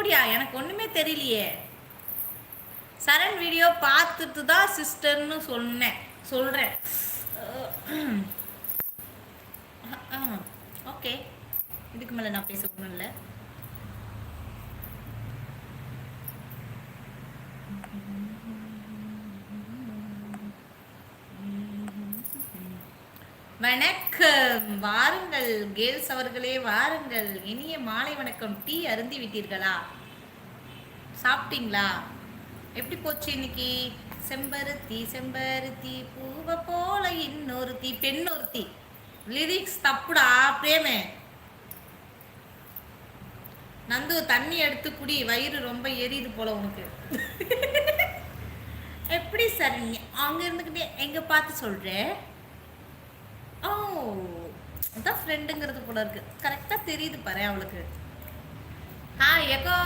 அப்படியா? எனக்கு ஒண்ணுமே தெரியலையே. சரண் வீடியோ பார்த்துட்டு தான் சிஸ்டர்னு சொன்னேன். சொல்றேன். ஓகே இதுக்கு மேல நான் பேச ஒன்றும் இல்லை. வணக்கம். வாருங்கள் கேல்ஸ் அவர்களே வாருங்கள். இனிய மாலை வணக்கம். டீ அருந்தி விட்டீர்களா? சாப்பிட்டீங்களா? எப்படி போச்சு இன்னைக்கு? செம்பருத்தி செம்பருத்தி பூவை போல இன்னொருத்தி பெண்ணொருத்தி. லிரிக்ஸ் தப்புடா பிரேமே. நந்து தண்ணி எடுத்து குடி. வயிறு ரொம்ப எரியுது போல உனக்கு. எப்படி சார் நீ அங்க இருந்துக்கிட்டே எங்க பார்த்து சொல்கிறேன் ஓ அதான் ஃப்ரெண்டுங்கிறது போல இருக்கு. கரெக்டா தெரியுது பாரு அவளுக்கு. ஹாய் எக்கோ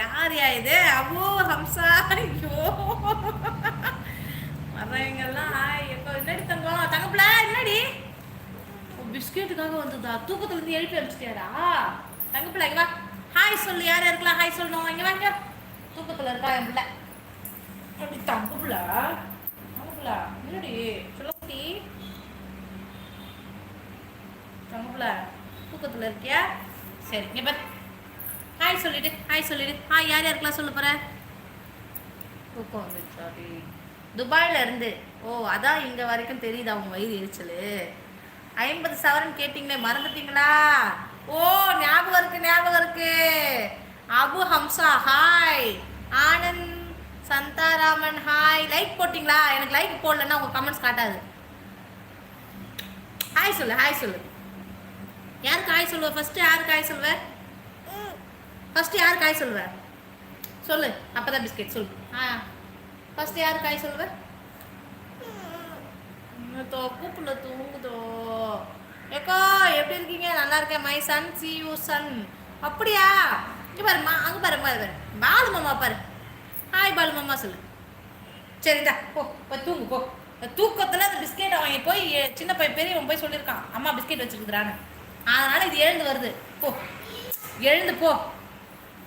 யார் யா இது? அவ்வோ ஹம்சா. ஐயோ. வர்றவங்கெல்லாம் ஹாய் எக்கோ என்னடி தங்கம்? தங்கப்பில என்னடி? பிஸ்கெட்டுக்காக வந்ததா? தூக்கத்துல இருந்து எழுப்பி அனுப்பிச்சிட்டியாடா? தங்கப்பிள்ள இங்க வா. ஹாய் சொல்லு. யார் யாருக்கெல்லாம் ஹாய் சொல்லணும். இங்க வாங்க தூக்கத்துல இருக்கா என் பிள்ளை? அப்படி தங்கப்பிள்ள தங்கப்பிள்ள என்னடி? சொல்லி தங்கப்பிள்ள தூக்கத்துல இருக்கியா? சரி இங்க பாரு. ஹாய் சொல்லிடு ஹாய் சொல்லிடு. ஹாய் யார் யாருக்கெல்லாம் சொல்ல போற? தூக்கம் வந்துச்சாடி துபாயில இருந்து. ஓ அதான் இங்க வரைக்கும் தெரியுது அவங்க வயிறு எரிச்சல்? ஐம்பது சவரன் கேட்டிங்களே மறந்துட்டீங்களா? ஓ ஞாபகம் இருக்கு ஞாபகம் இருக்கு. Abu Hamza hi Anand Santharaman hi like போட்டிங்களா? எனக்கு லைக் போடலன்னா உங்க கமெண்ட்ஸ் காட்டாது. ஹாய் சொல்லு ஹாய் சொல்லு. யார் காய் சொல்லுவ? ஃபஸ்ட்டு யார் காய் சொல்லுவ? ஃபஸ்ட்டு யார் காய் சொல்லுவ? சொல்லு அப்பதான் பிஸ்கெட் சொல்லு. ஆ. ஃபர்ஸ்ட்டு யார் காய் ஹாய் சொல்லுவ கூப்பிடல தூங்குதோ. ஏக்கா எப்படி இருக்கீங்க? நல்லா இருக்கேன் my son see you son அப்படியா? இங்கே பாரு மா அங்கே பாரு பாரு பாரு. பாலு மாமா பாரு. ஹாய் பாலு மாமா சொல்லு. சரிதா போ போய் தூங்கு போ. தூக்கத்தில் அந்த பிஸ்கெட்டை வாங்கி போய் சின்ன பையன் பெரியவன் போய் சொல்லியிருக்கான். அம்மா பிஸ்கெட் வச்சுருக்குறான்னு அதனால இது எழுந்து வருது. போ. எழுந்து போ.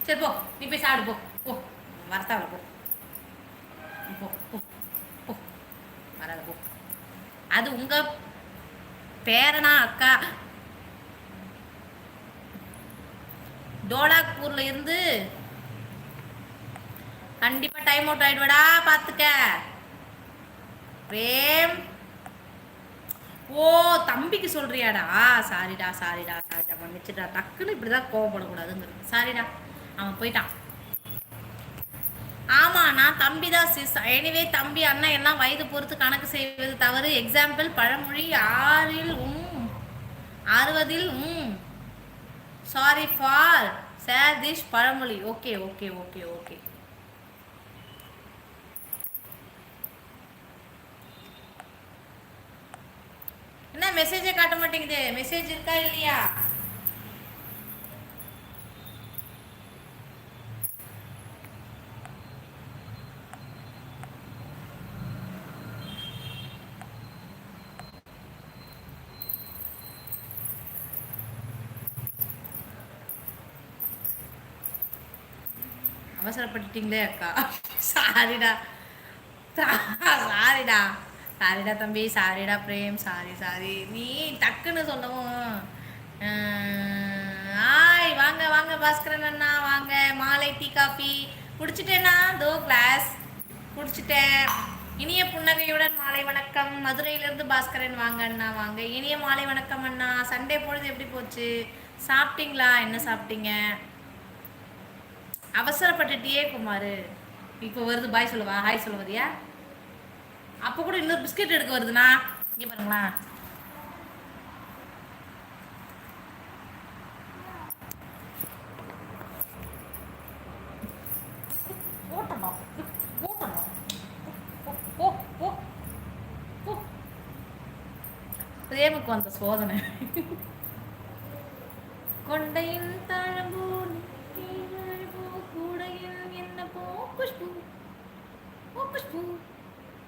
சரி போ. நீ போய் சாப்பிடு போ. போ. வரத்தாவில் போ. போ போ போ. வராத போ. அது உங்க பேரனா அக்கா? டோலாக்பூர்ல இருந்து கண்டிப்பா டைம் அவுட் ஆயிடுவடா பாத்துக்க. பிரேம் ஓ தம்பிக்கு சொல்றியாடா? சாரிடா சாரிடா சாரிடா மன்னிச்சிடா டக்குன்னு இப்படிதான் கோவப்படக்கூடாதுங்கிறது சாரிடா அவன் போயிட்டான். ஆமா நான் தம்பி தான் சிஸ் எனிவே தம்பி அண்ணன் எல்லாம் வயது பொறுத்து கணக்கு செய்வது தவறு. எக்ஸாம்பிள் பழமொழி ஆறில் உம் அறுபதில் உம். சாரி ஃபார் சார் திஷ் பழமொழி. ஓகே ஓகே ஓகே ஓகே என்ன மெசேஜே காட்ட மாட்டேங்குது? மெசேஜ் இருக்கா இல்லையா? அவசரப்பட்டுட்டீங்களே அக்கா. சாரிடா சாரிடா சாரிடா தம்பி சாரிடா பிரேம் சாரி சாரி. நீ டக்குன்னு சொல்லவும் ஆய் வாங்க வாங்க பாஸ்கரன் அண்ணா வாங்க. மாலை டீ காஃபி. குடிச்சிட்டேனா? தோ கிளாஸ். குடிச்சிட்டேன். இனிய புன்னகையுடன் மாலை வணக்கம். மதுரையிலிருந்து பாஸ்கரன் வாங்க அண்ணா வாங்க. இனிய மாலை வணக்கம் அண்ணா. சண்டே பொழுது எப்படி போச்சு? சாப்பிட்டீங்களா? என்ன சாப்பிட்டீங்க? அவசரப்பட்டுட்டியே குமார். இப்போ வருது பாய் சொல்லுவா ஹாய் சொல்லுவதியா? அப்போ கூட இன்னொரு பிஸ்கெட் எடுக்க வருதுண்ணா. இங்கே பாருங்களா. பிரேமுக்கு வந்த சோதனை. கொண்டையில்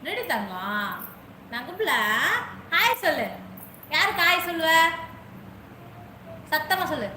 ரெடி தங்கம் நகுப்புல ஹாய் சொல்லு. யாருக்கு ஹாய் சொல்லுவ? சத்தமா சொல்லு.